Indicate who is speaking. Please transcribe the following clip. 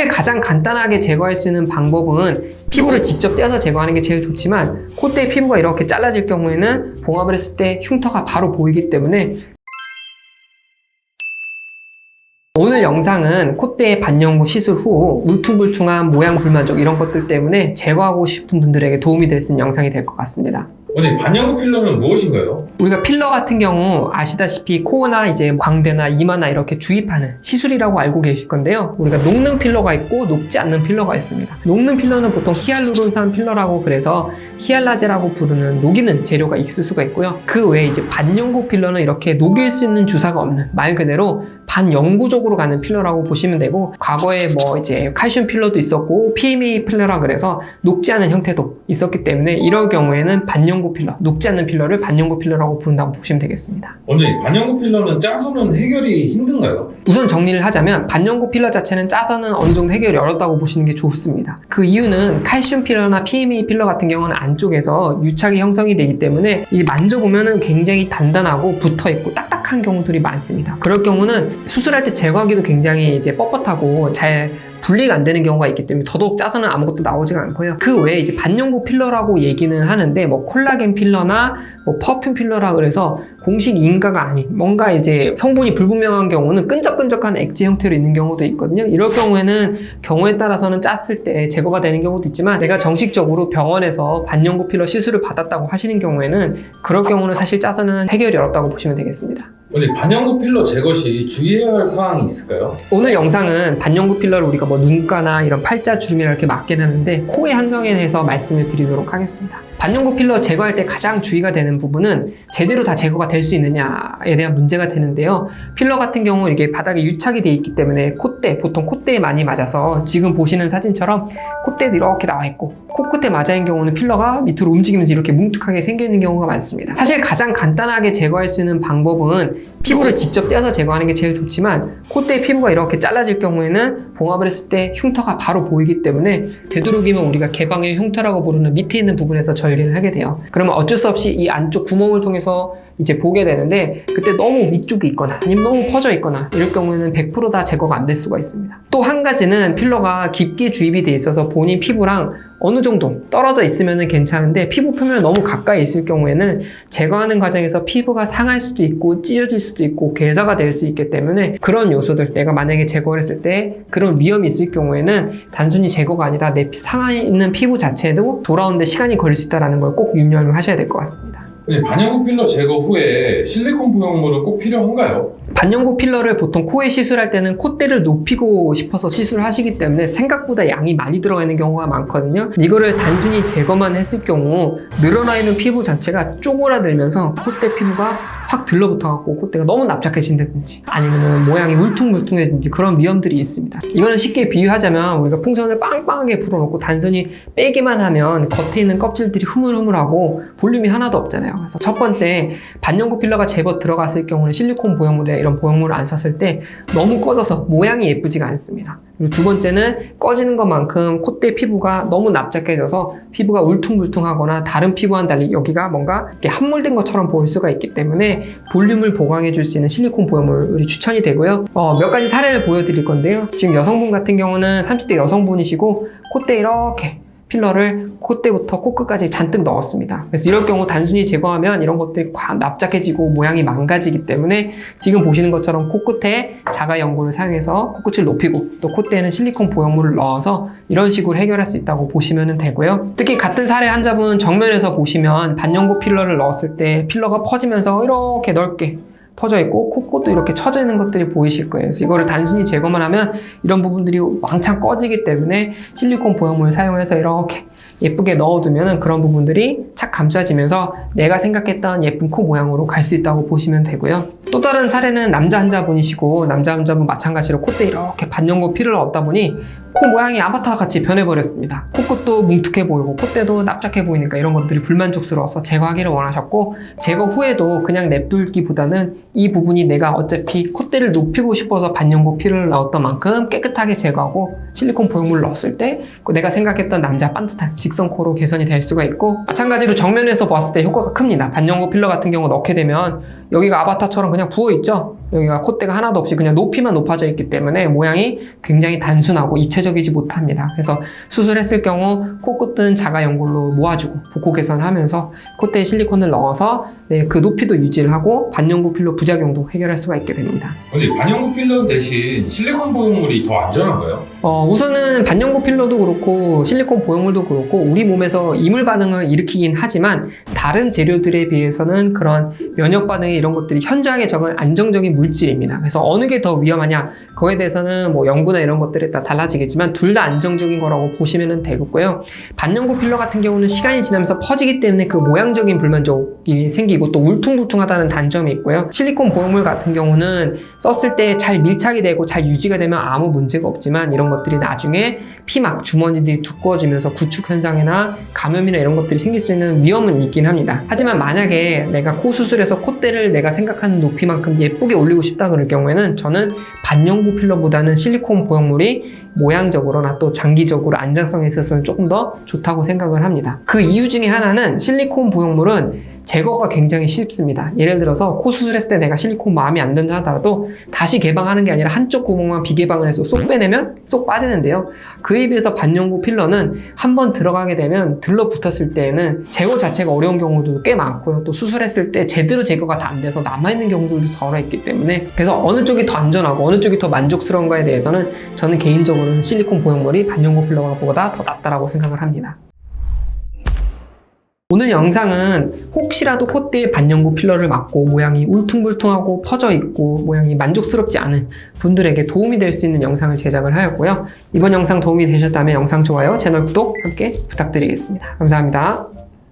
Speaker 1: 사실 가장 간단하게 제거할 수 있는 방법은 피부를 직접 떼서 제거하는 게 제일 좋지만 콧대 피부가 이렇게 잘라질 경우에는 봉합을 했을 때 흉터가 바로 보이기 때문에 오늘 영상은 콧대 반영구 시술 후 울퉁불퉁한 모양 불만족 이런 것들 때문에 제거하고 싶은 분들에게 도움이 될 수 있는 영상이 될 것 같습니다.
Speaker 2: 원장님 반영구 필러는 무엇인가요?
Speaker 1: 우리가 필러 같은 경우 아시다시피 코나 이제 광대나 이마나 이렇게 주입하는 시술이라고 알고 계실 건데요. 우리가 녹는 필러가 있고 녹지 않는 필러가 있습니다. 녹는 필러는 보통 히알루론산 필러라고 그래서 히알라제라고 부르는 녹이는 재료가 있을 수가 있고요. 그 외에 이제 반영구 필러는 이렇게 녹일 수 있는 주사가 없는 말 그대로 반영구적으로 가는 필러라고 보시면 되고 과거에 뭐 이제 칼슘 필러도 있었고 PMA 필러라 그래서 녹지 않은 형태도 있었기 때문에 이럴 경우에는 반영구 필러, 녹지 않는 필러를 반영구 필러라고 부른다고 보시면 되겠습니다.
Speaker 2: 원장님 반영구 필러는 짜서는 해결이 힘든가요?
Speaker 1: 우선 정리를 하자면 반영구 필러 자체는 짜서는 어느 정도 해결이 어렵다고 보시는 게 좋습니다. 그 이유는 칼슘 필러나 PMA 필러 같은 경우는 안쪽에서 유착이 형성이 되기 때문에 이제 만져보면은 굉장히 단단하고 붙어 있고 딱딱 한 경우들이 많습니다. 그럴 경우는 수술할 때 제거하기도 굉장히 이제 뻣뻣하고 잘 분리가 안 되는 경우가 있기 때문에 더더욱 짜서는 아무것도 나오지가 않고요. 그 외에 이제 반영구 필러라고 얘기는 하는데 뭐 콜라겐 필러나 뭐 퍼퓸 필러라 그래서 공식 인가가 아닌 뭔가 이제 성분이 불분명한 경우는 끈적끈적한 액체 형태로 있는 경우도 있거든요. 이럴 경우에는 경우에 따라서는 짰을 때 제거가 되는 경우도 있지만 내가 정식적으로 병원에서 반영구 필러 시술을 받았다고 하시는 경우에는 그럴 경우는 사실 짜서는 해결이 어렵다고 보시면 되겠습니다.
Speaker 2: 원장님 반영구 필러 제거 시 주의해야 할 사항이 있을까요?
Speaker 1: 오늘 영상은 반영구 필러를 우리가 뭐 눈가나 이런 팔자 주름이나 이렇게 맞게 하는데 코에 한정해서 말씀을 드리도록 하겠습니다. 반영구 필러 제거할 때 가장 주의가 되는 부분은 제대로 다 제거가 될 수 있느냐에 대한 문제가 되는데요. 필러 같은 경우 이게 바닥에 유착이 돼 있기 때문에 콧대, 보통 콧대에 많이 맞아서 지금 보시는 사진처럼 콧대도 이렇게 나와 있고 코끝에 맞아인 경우는 필러가 밑으로 움직이면서 이렇게 뭉툭하게 생겨 있는 경우가 많습니다. 사실 가장 간단하게 제거할 수 있는 방법은 피부를 직접 떼서 제거하는 게 제일 좋지만 콧대 피부가 이렇게 잘라질 경우에는 봉합을 했을 때 흉터가 바로 보이기 때문에 되도록이면 우리가 개방의 흉터라고 부르는 밑에 있는 부분에서 전리를 하게 돼요. 그러면 어쩔 수 없이 이 안쪽 구멍을 통해서 이제 보게 되는데 그때 너무 위쪽에 있거나 아니면 너무 퍼져 있거나 이럴 경우에는 100%다 제거가 안 될 수가 있습니다. 또 한 가지는 필러가 깊게 주입이 돼 있어서 본인 피부랑 어느 정도 떨어져 있으면 괜찮은데 피부 표면 너무 가까이 있을 경우에는 제거하는 과정에서 피부가 상할 수도 있고 찢어질 수도 있고 괴사가 될 수 있기 때문에 그런 요소들 내가 만약에 제거를 했을 때 그런 위험이 있을 경우에는 단순히 제거가 아니라 내 상하 있는 피부 자체도 돌아오는데 시간이 걸릴 수 있다는 걸 꼭 유념을 하셔야 될 것 같습니다.
Speaker 2: 원장님 반영구 필러 제거 후에 실리콘 보형물은 꼭 필요한가요?
Speaker 1: 반영구 필러를 보통 코에 시술할 때는 콧대를 높이고 싶어서 시술을 하시기 때문에 생각보다 양이 많이 들어가 있는 경우가 많거든요. 이거를 단순히 제거만 했을 경우 늘어나 있는 피부 자체가 쪼그라들면서 콧대 피부가 확 들러붙어갖고 콧대가 너무 납작해진다든지 아니면 모양이 울퉁불퉁해진지 그런 위험들이 있습니다. 이거는 쉽게 비유하자면 우리가 풍선을 빵빵하게 불어놓고 단순히 빼기만 하면 겉에 있는 껍질들이 흐물흐물하고 볼륨이 하나도 없잖아요. 그래서 첫 번째 반영구 필러가 제법 들어갔을 경우는 실리콘 보형물이나 이런 보형물을 안 썼을 때 너무 꺼져서 모양이 예쁘지가 않습니다. 그리고 두 번째는 꺼지는 것만큼 콧대 피부가 너무 납작해져서 피부가 울퉁불퉁하거나 다른 피부와는 달리 여기가 뭔가 함몰된 것처럼 보일 수가 있기 때문에 볼륨을 보강해 줄 수 있는 실리콘 보형물이 추천이 되고요. 어, 몇 가지 사례를 보여드릴 건데요. 지금 여성분 같은 경우는 30대 여성분이시고 콧대 이렇게 필러를 콧대부터 코끝까지 잔뜩 넣었습니다. 그래서 이럴 경우 단순히 제거하면 이런 것들이 꽉 납작해지고 모양이 망가지기 때문에 지금 보시는 것처럼 코끝에 자가 연고를 사용해서 코끝을 높이고 또 콧대에는 실리콘 보형물을 넣어서 이런 식으로 해결할 수 있다고 보시면 되고요. 특히 같은 사례 환자분 정면에서 보시면 반연고 필러를 넣었을 때 필러가 퍼지면서 이렇게 넓게 퍼져 있고 코끝도 이렇게 쳐져 있는 것들이 보이실 거예요. 그래서 이거를 단순히 제거만 하면 이런 부분들이 왕창 꺼지기 때문에 실리콘 보형물을 사용해서 이렇게 예쁘게 넣어두면 그런 부분들이 착 감싸지면서 내가 생각했던 예쁜 코 모양으로 갈 수 있다고 보시면 되고요. 또 다른 사례는 남자 환자분이시고 남자 환자분 마찬가지로 콧대 이렇게 반영구 피를 얻다 보니 코 모양이 아바타 같이 변해버렸습니다. 코끝도 뭉툭해 보이고 콧대도 납작해 보이니까 이런 것들이 불만족스러워서 제거하기를 원하셨고 제거 후에도 그냥 냅둘기보다는 이 부분이 내가 어차피 콧대를 높이고 싶어서 반영구 피를 넣었던 만큼 깨끗하게 제거하고 실리콘 보형물을 넣었을 때 내가 생각했던 남자 반듯한 직선 코로 개선이 될 수가 있고 마찬가지로 정면에서 봤을 때 효과가 큽니다. 반영구 필러 같은 경우 넣게 되면 여기가 아바타처럼 그냥 부어있죠? 여기가 콧대가 하나도 없이 그냥 높이만 높아져 있기 때문에 모양이 굉장히 단순하고 입체적이지 못합니다. 그래서 수술했을 경우 코끝은 자가 연골로 모아주고 복코 개선을 하면서 콧대에 실리콘을 넣어서 네, 그 높이도 유지를 하고 반영구 필러 부작용도 해결할 수가 있게 됩니다.
Speaker 2: 근데 반영구 필러 대신 실리콘 보형물이 더 안전한가요?
Speaker 1: 어, 우선은 반영구 필러도 그렇고 실리콘 보형물도 그렇고 우리 몸에서 이물 반응을 일으키긴 하지만 다른 재료들에 비해서는 그런 면역 반응 이런 것들이 현저하게 적은 안정적인 물질입니다. 그래서 어느 게 더 위험하냐 그거에 대해서는 뭐 연구나 이런 것들에 따라 달라지겠지만 둘 다 안정적인 거라고 보시면 되겠고요. 반영구 필러 같은 경우는 시간이 지나면서 퍼지기 때문에 그 모양적인 불만족이 생기고 또 울퉁불퉁하다는 단점이 있고요. 실리콘 보형물 같은 경우는 썼을 때 잘 밀착이 되고 잘 유지가 되면 아무 문제가 없지만 이런 것들이 나중에 피막 주머니들이 두꺼워지면서 구축 현상이나 감염이나 이런 것들이 생길 수 있는 위험은 있긴 합니다. 하지만 만약에 내가 코 수술해서 콧대를 내가 생각하는 높이만큼 예쁘게 올리고 싶다 그럴 경우에는 저는 반영구 필러보다는 실리콘 보형물이 모양적으로나 또 장기적으로 안정성에 있어서는 조금 더 좋다고 생각을 합니다. 그 이유 중에 하나는 실리콘 보형물은 제거가 굉장히 쉽습니다. 예를 들어서 코 수술했을 때 내가 실리콘 마음에 안 든다 하더라도 다시 개방하는 게 아니라 한쪽 구멍만 비개방을 해서 쏙 빼내면 쏙 빠지는데요. 그에 비해서 반영구 필러는 한번 들어가게 되면 들러붙었을 때에는 제거 자체가 어려운 경우도 꽤 많고요. 또 수술했을 때 제대로 제거가 다 안 돼서 남아있는 경우들도 덜어 있기 때문에 그래서 어느 쪽이 더 안전하고 어느 쪽이 더 만족스러운가에 대해서는 저는 개인적으로는 실리콘 보형물이 반영구 필러보다 더 낫다라고 생각을 합니다. 오늘 영상은 혹시라도 콧대에 반영구 필러를 맞고 모양이 울퉁불퉁하고 퍼져 있고 모양이 만족스럽지 않은 분들에게 도움이 될 수 있는 영상을 제작을 하였고요. 이번 영상 도움이 되셨다면 영상 좋아요, 채널 구독 함께 부탁드리겠습니다. 감사합니다.